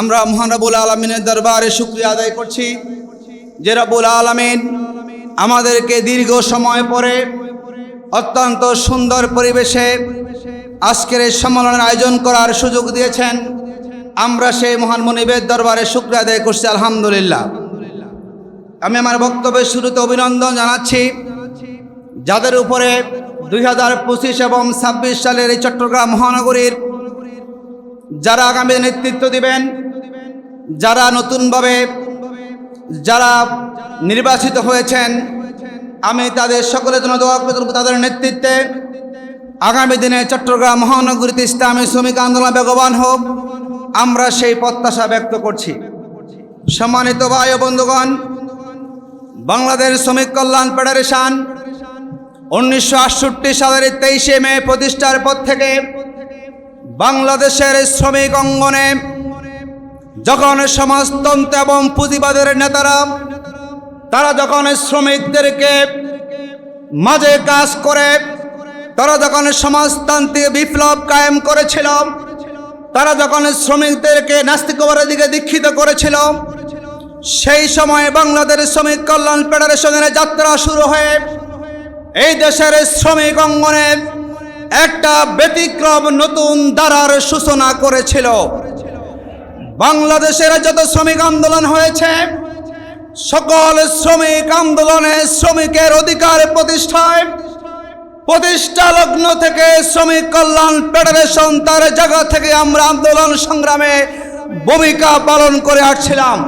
আমরা মহানবুল আলমিনের দরবারে শুক্রিয়া আদায় করছি যে রবুল আলমিন আমাদেরকে দীর্ঘ সময় পরে অত্যন্ত সুন্দর পরিবেশে আজকের এই সম্মেলনের আয়োজন করার সুযোগ দিয়েছেন। আমরা সেই মহান মনিবের দরবারে শুক্রিয়া আদায় করছি, আলহামদুলিল্লাহ। আমি আমার বক্তব্যের শুরুতে অভিনন্দন জানাচ্ছি। যাদের উপরে দুই হাজার পঁচিশ এবং ছাব্বিশ সালের এই চট্টগ্রাম মহানগরীর যারা আগামী নেতৃত্ব দিবেন যারা নতুনভাবে যারা নির্বাচিত হয়েছেন, আমি তাদের সকলের জন্য দোয়া তাদের নেতৃত্বে। আগামী দিনে চট্টগ্রাম মহানগরীতে ইসলামী শ্রমিক আন্দোলন বেগবান হোক, আমরা সেই প্রত্যাশা ব্যক্ত করছি। সম্মানিত ভাই ও বন্ধুগণ, বাংলাদেশ শ্রমিক কল্যাণ ফেডারেশন উনিশশো আটষট্টি সালের তেইশে মে প্রতিষ্ঠার পর থেকে বাংলাদেশের শ্রমিক অঙ্গনে যখন সমাজতন্ত্র এবং পুঁজিবাদের নেতারা, তারা যখন শ্রমিকদেরকে মাঝে কাজ করে, তারা যখন সমাজতান্ত্রিক বিপ্লব কায়েম করেছিল, তারা যখন শ্রমিকদেরকে নাস্তিকবাদের দিকে দীক্ষিত করেছিল, সেই সময় বাংলাদেশ শ্রমিক কল্যাণ ফেডারেশনের যাত্রা শুরু হয়ে, এই দেশের শ্রমিক অঙ্গনে একটা ব্যতিক্রম নতুন ধারার সূচনা করেছিল। বাংলাদেশের যত শ্রমিক আন্দোলন হয়েছে, সকল শ্রমিক আন্দোলনে শ্রমিকের অধিকার প্রতিষ্ঠায়, প্রতিষ্ঠা লগ্ন থেকে শ্রমিক কল্যাণ ফেডারেশন তার জায়গা থেকে আমরা আন্দোলন সংগ্রামে ভূমিকা পালন করে আসছিলাম।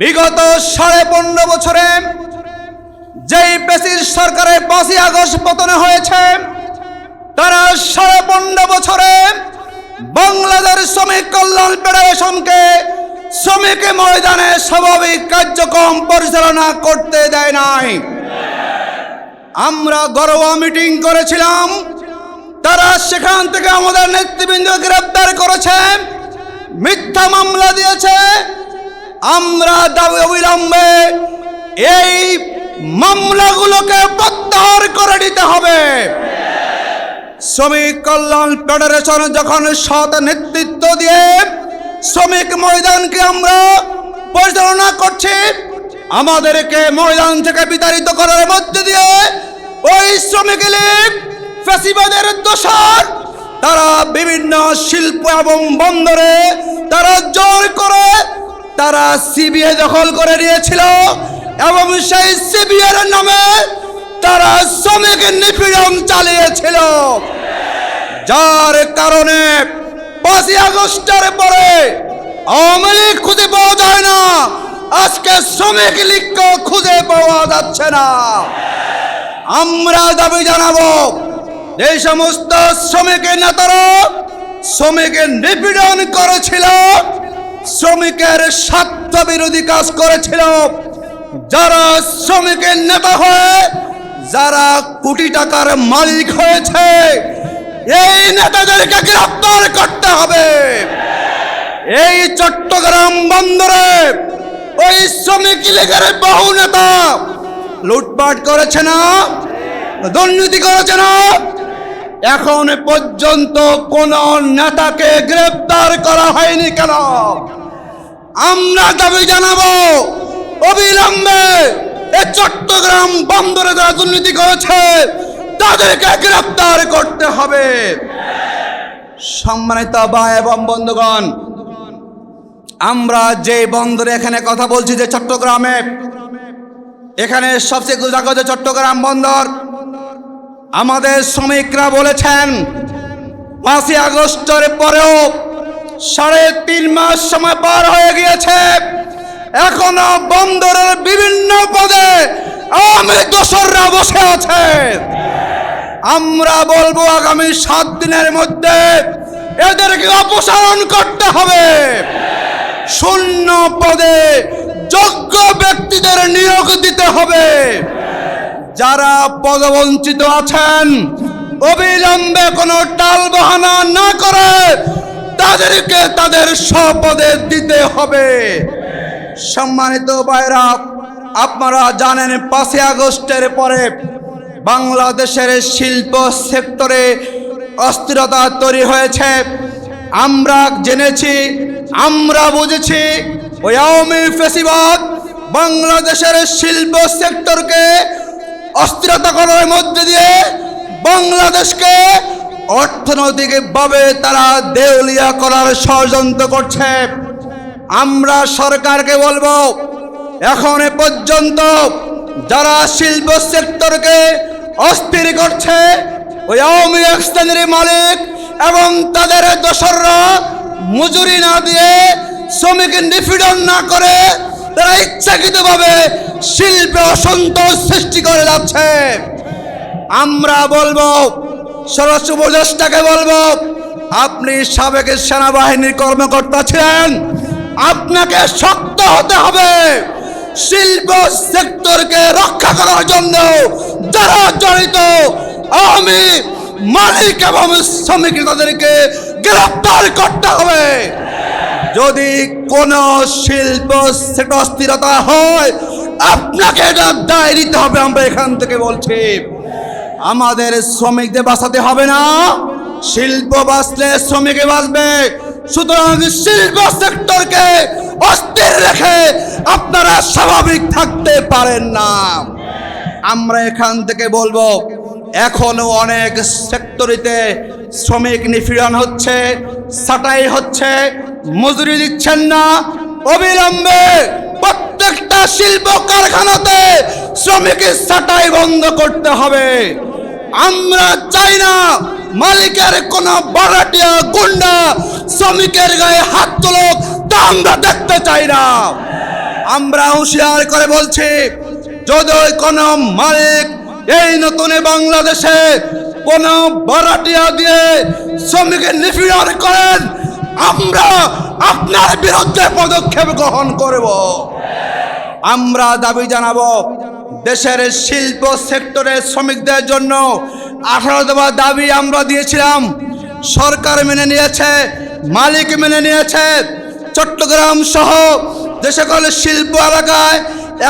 বিগত সাড়ে পনেরো বছরে যেই পেসির সরকারের পাঁচই আগস্ট পতনে হয়েছে, তারা সাড়ে পনেরো বছরে বাংলাদেশ শ্রমিক কল্যাণ ফেডারেশনকে শ্রমিক ময়দানে স্বাভাবিক কার্যক্রম পরিচালনা করতে দেয় নাই। আমরা গরোয়া মিটিং করেছিলাম। তারা সেখান থেকে আমাদের নেতৃবৃন্দ গ্রেপ্তার করেছে। মিথ্যা মামলা দিয়েছে। আমরা দাবি অবিলম্বে এই মামলাগুলোকে প্রত্যাহার করে নিতে হবে। শ্রমিক কল্যাণ ফেডারেশন যখন সৎ নেতৃত্ব দিয়ে শ্রমিক ময়দানকে আমরা পরিচালনা করছি, আমাদেরকে ময়দান থেকে বিতাড়িত করার মধ্যে দিয়ে ওই শ্রমিক লীগ ফেসিবাদের দোষর, তারা বিভিন্ন শিল্প এবং বন্দরে তারা জোর করে তারা সিবিআই দখল করে নিয়েছিল এবং সেই সিবিআই নামে তারা শ্রমিক নিপীড়ন চালিয়েছিল। যার কারণে পাঁচই আগস্টের পরে আওয়ামী লীগ খুঁজে পাওয়া যায় না। আজকে শ্রমিক লীগকে খুঁজে পাওয়া যাচ্ছে না। আমরা দাবি জানাব, এই সমস্ত শ্রমিকের নেতারা শ্রমিকের নিপীড়ন করেছিল, শ্রমিকের স্বার্থ বিরোধী কাজ করেছিল। যারা শ্রমিকের নেতা হয়ে যারা কোটি টাকার মালিক হয়েছে, এই নেতাদেরকে গ্রেফতার করতে হবে। এই চট্টগ্রাম বন্দরে ওই শ্রমিক লীগের বহু নেতা লুটপাট করেছে না, দুর্নীতি করেছে না। এখন পর্যন্ত কোন নেতাকে গ্রেপ্তার করা হয়নি কেন? আমরা দাবি জানাব, অবিলম্বে এ চট্টগ্রাম বন্দরে যারা দুর্নীতি করেছে, তাদেরকে গ্রেপ্তার করতে হবে। সম্মানিত ভাই এবং বন্ধুগণ, আমরা যে বন্দরে এখানে কথা বলছি যে চট্টগ্রামে, এখানে সবচেয়ে গুজাগত চট্টগ্রাম বন্দর। আমাদের শ্রমিকরা বলেছেন, পাঁচই আগস্টের পরেও সাড়ে তিন মাস সময় পার হয়ে গিয়েছে। এখনও বন্দরের বিভিন্ন পদে আওয়ামী দোসররা বসে আছে। আমরা বলব আগামী সাত দিনের মধ্যে এদেরকে অপসারণ করতে হবে। শূন্য পদে যোগ্য ব্যক্তিদের নিয়োগ দিতে হবে। যারা পদবঞ্চিত আছেন, অবিলম্বে কোনো টাল বাহানা না করে তাদেরকে তাদের স্বপদে দিতে হবে। সম্মানিত ভাইরা আপনারা জানেন পাঁচই আগস্টের পরে বাংলাদেশের শিল্প সেক্টরে অস্থিরতা তৈরি হয়েছে। আমরা জেনেছি, আমরা বুঝেছি বাংলাদেশের শিল্প সেক্টরকে অস্থিরতা করার মধ্যে দিয়ে বাংলাদেশকে অর্থনৈতিকভাবে তারা দেউলিয়া করার ষড়যন্ত্র করছে। আমরা সরকারকে বলব, এখন পর্যন্ত যারা শিল্প সেক্টরকে অস্থির করছে, ওই আওয়ামী শ্রেণির মালিক এবং তাদের দোসররা মজুরি না দিয়ে শ্রমিক নিপীড়ন না করে তারা ইচ্ছাকৃতভাবে শিল্পে অসন্তোষ সৃষ্টি করে যাচ্ছে। আমরা বলব, স্বরাষ্ট্র উপদেষ্টাকে বলব, আপনি সাবেক সেনাবাহিনীর কর্মকর্তা ছিলেন আপনাকে শক্ত হতে হবে। শিল্প সেক্টরকে রক্ষা করার জন্য যারা জড়িত, আমি মালিক এবং শ্রমিক তাদেরকে গ্রেফতার করতে হবে। যদি কোন শিল্প সেটা অস্থিরতা হয়, আপনাকে এটা দায় দিতে হবে, আমরা এখান থেকে বলছি। আমাদের শ্রমিকদের বাঁচাতে হবে না, শিল্প বাঁচলে শ্রমিকে বাঁচবে। সুতরাং শিল্প সেক্টরকে অস্থির রেখে আপনারা স্বাভাবিক থাকতে পারেন না। আমরা এখান থেকে বলব, এখনও অনেক সেক্টরিতে শ্রমিক নিপীড়ন হচ্ছে, ছাটাই হচ্ছে, মজুরি দিচ্ছেন না। অবিলম্বে প্রত্যেকটা শিল্প কারখানাতে শ্রমিকের ছাটাই বন্ধ করতে হবে। আমরা চাই না মালিকের কোন বারাটিয়া গুন্ডা শ্রমিকের গায়ে হাত তুলুক তা আমরা দেখতে চাই না। আমরা হুঁশিয়ার করে বলছি, যদি কোন মালিক এই নতুন বাংলাদেশে কোন বারাটিয়া দিয়ে শ্রমিকের নিপীড়ন করেন, আমরা আপনার বিরুদ্ধে পদক্ষেপ গ্রহণ করব। আমরা দাবি জানাব, দেশের শিল্প সেক্টরের শ্রমিকদের জন্য আঠারো দফা দাবি আমরা দিয়েছিলাম। সরকার মেনে নিয়েছে মালিক মেনে নিয়েছে। চট্টগ্রাম সহ যে সকল শিল্প এলাকায়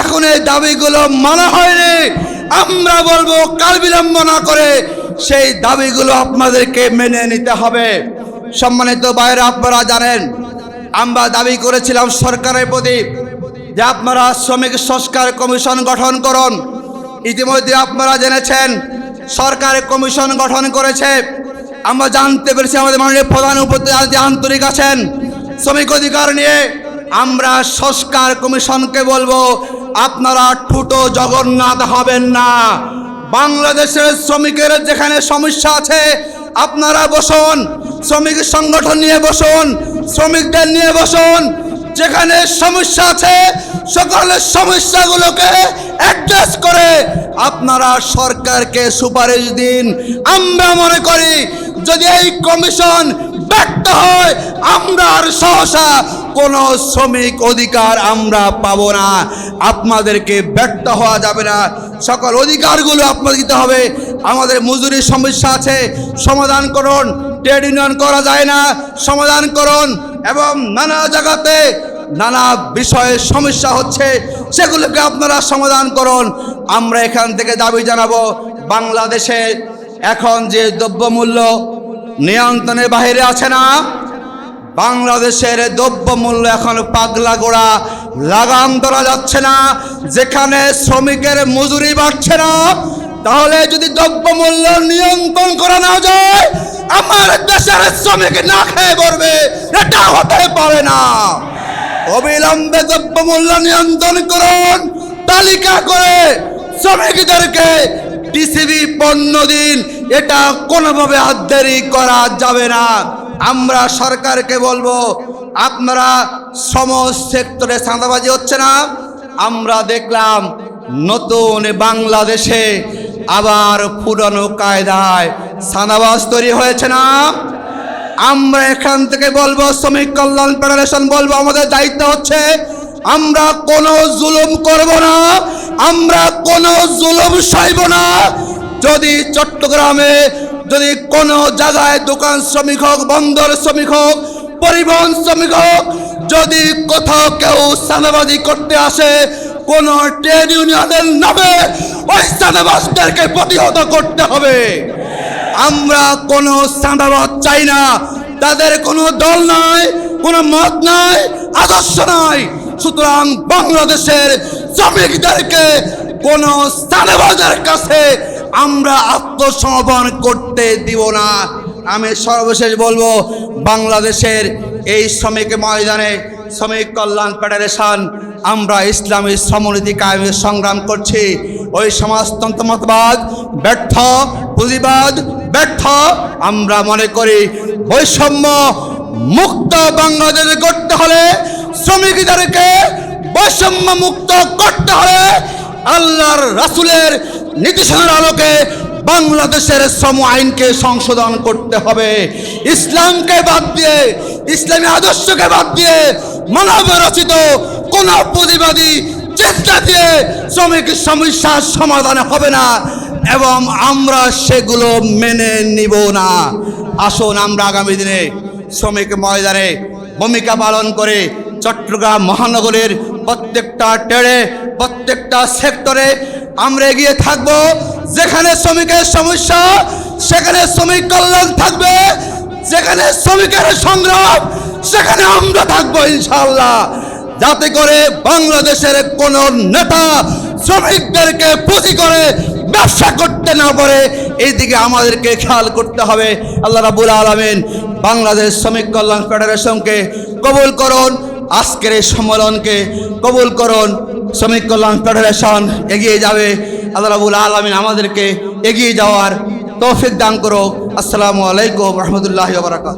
এখন এই দাবিগুলো মানা হয়নি। আমরা বলব কাল বিলম্ব না করে সেই দাবিগুলো আপনাদেরকে মেনে নিতে হবে। সম্মানিত বাইরে আপনারা জানেন, আমরা দাবি করেছিলাম সরকারের প্রতি যে আপনারা শ্রমিক সংস্কার কমিশন গঠন করুন। ইতিমধ্যে আপনারা জেনেছেন, সরকার কমিশন গঠন করেছে। আমরা জানতে পেরেছি আমাদের মাননীয় প্রধান উপদেষ্টা আন্তরিক আছেন, শ্রমিক অধিকার নিয়ে, আমরা সংস্কার কমিশনকে বলব, আপনারা ঠুটো জগন্নাথ হবেন না। বাংলাদেশের শ্রমিকের যেখানে সমস্যা আছে, আপনারা বসুন, শ্রমিক সংগঠন নিয়ে বসুন, শ্রমিকদের নিয়ে বসুন। যেখানে সমস্যা আছে সকলের সমস্যাগুলোকে অ্যাড্রেস করে, আপনারা সরকারকে সুপারিশ দিন। আমরা মনে করি যদি এই কমিশন ব্যর্থ হয়, আমরা আর সহসা কোনো শ্রমিক অধিকার আমরা পাবো না। আপনাদেরকে ব্যর্থ হওয়া যাবে না। সকল অধিকারগুলো আপনাদের দিতে হবে। আমাদের মজুরির সমস্যা আছে, সমাধান করুন। ট্রেড ইউনিয়ন করা যায় না, সমাধান করুন। এবং নানা জায়গাতে নানা বিষয়ে সমস্যা হচ্ছে, সেগুলোকে আপনারা সমাধান করুন। আমরা এখান থেকে দাবি জানাব, বাংলাদেশে এখন যে দ্রব্যমূল্য নিয়ন্ত্রণের বাইরে আছে না। বাংলাদেশের দ্রব্যমূল্য এখন পাগলা গোড়া, লাগাম ধরা যাচ্ছে না। যেখানে শ্রমিকের মজুরি বাড়ছে না, তাহলে যদি দ্রব্যমূল্য নিয়ন্ত্রণ করা না যায়, আমার দেশের শ্রমিক না খেয়ে পড়বে এটা হতে পারে না। অবিলম্বে দ্রব্যমূল্য নিয়ন্ত্রণ করুন, তালিকা করে শ্রমিকদেরকে টিসিবি পণ্য দিন এটা কোনোভাবে হাত দেরি করা যাবে না। আমরা সরকারকে বলব, আপনারা শ্রম সেক্টরে চাঁদাবাজি হচ্ছে না। আমরা দেখলাম নতুন বাংলাদেশে আবার পুরনো কায়দায় সাদাবাজ তৈরি হয়েছে না। আমরা এখান থেকে বলব, শ্রমিক কল্যাণ ফেডারেশন বলব, আমাদের দায়িত্ব হচ্ছে, আমরা কোনো জুলুম করব না, আমরা কোনো জুলুম সইব না। যদি চট্টগ্রামে, যদি কোনো জায়গায় দোকান শ্রমিক হোক, বন্দর শ্রমিক হোক, পরিবহন শ্রমিক হোক, যদি কোথাও কেউ সাদাবাজি করতে আসে, কোন ট্রেড ইউনিয়নের নামে ওই সাদাবাজদেরকে প্রতিহত করতে হবে। আমরা কোনো সাদাবাদ চাই না। তাদের কোনো দল নাই, কোনো মত নাই, আদর্শ নাই। সুতরাং বাংলাদেশের শ্রমিকদেরকে কোন স্থানবাদের কাছে আমরা আত্মসমর্পণ করতে দিব না। আমি সর্বশেষ বলব, বাংলাদেশের এই শ্রমিক ময়দানে শ্রমিক কল্যাণ ফেডারেশন, আমরা ইসলামী শ্রমনীতি কায়েমের সংগ্রাম করছি। ওই সমাজতন্ত্র মতবাদ ব্যর্থ, পুঁজিবাদ ব্যর্থ। আমরা মনে করি, বৈষম্য মুক্ত বাংলাদেশ করতে হলে শ্রমিকদেরকে বৈষম্য মুক্ত করতে হলে আল্লাহর রাসুলের নীতিশানার আলোকে বাংলাদেশের শ্রম আইনকে সংশোধন করতে হবে। ইসলামকে বাদ দিয়ে, ইসলামী আদর্শকে বাদ দিয়ে মানব রচিত কোন প্রতিবাদী চেষ্টা দিয়ে শ্রমিক সমস্যার সমাধান হবে না এবং আমরা সেগুলো মেনে নিব না। আসুন আমরা আগামী দিনে শ্রমিক ময়দানে ভূমিকা পালন করে চট্টগ্রাম মহানগরের প্রত্যেকটা টেড়ে প্রত্যেকটা সেক্টরে আমরা এগিয়ে থাকব। যেখানে শ্রমিকের সমস্যা, সেখানে শ্রমিক কল্যাণ থাকবে। যেখানে শ্রমিকের সংগ্রাম, সেখানে আমরা থাকব ইনশাল্লাহ যাতে করে বাংলাদেশের কোন নেতা শ্রমিকদেরকে পুঁজি করে ব্যবসা করতে না পারে এই দিকে আমাদেরকে খেয়াল করতে হবে। আল্লাহ রাবুল আলমিন বাংলাদেশ শ্রমিক কল্যাণ ফেডারেশনকে কবুল করুন, আজকের এই সম্মেলনকে কবুল করুন। শ্রমিক কল্যাণ ফেডারেশন এগিয়ে যাবে। আল্লাহ আলমিন আমাদেরকে এগিয়ে যাওয়ার তৌফিক দান করো আসসালামু আলাইকুম রহমতুল্লাহ বারাকাত